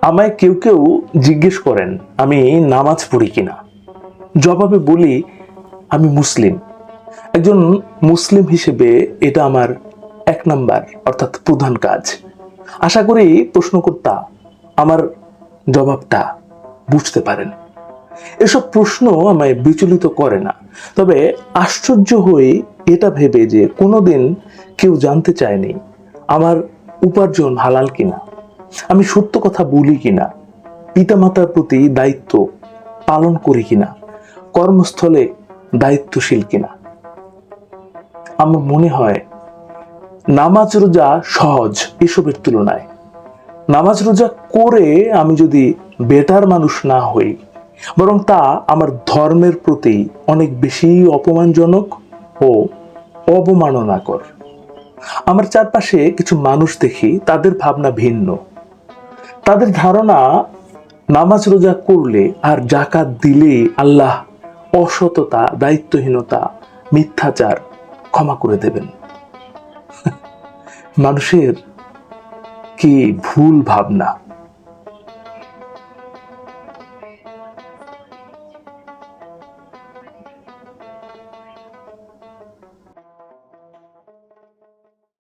আমায় কেউ কেউ জিজ্ঞেস করেন, আমি নামাজ পড়ি কিনা। জবাবে বলি, আমি মুসলিম। একজন মুসলিম হিসেবে এটা আমার এক নাম্বার, অর্থাৎ প্রধান কাজ। আশা করি প্রশ্নকর্তা আমার জবাবটা বুঝতে পারেন। এসব প্রশ্ন আমায় বিচলিত করে না। তবে আশ্চর্য হয়ে এটা ভেবে যে কোনোদিন কেউ জানতে চায়নি আমার উপার্জন হালাল কিনা। আমি সত্য কথা বলি কিনা? পিতামাতার প্রতি দায়িত্ব পালন করি কিনা? কর্মস্থলে দায়িত্বশীল কিনা? আমার মনে হয়, নামাজ রোজা সহজ এসবের তুলনায়। নামাজ রোজা করে আমি যদি বেটার মানুষ না হই, বরং তা আমার ধর্মের প্রতি অনেক বেশি অপমানজনক ও অবমাননাকর। আমার চারপাশে কিছু মানুষ দেখি, তাদের ভাবনা ভিন্ন। তাদের ধারণা, নামাজ রোজা করলে আর জাকাত দিলে আল্লাহ অসততা, দায়িত্বহীনতা, মিথ্যাচার ক্ষমা করে দেবেন। মানুষের কি ভুল ভাবনা?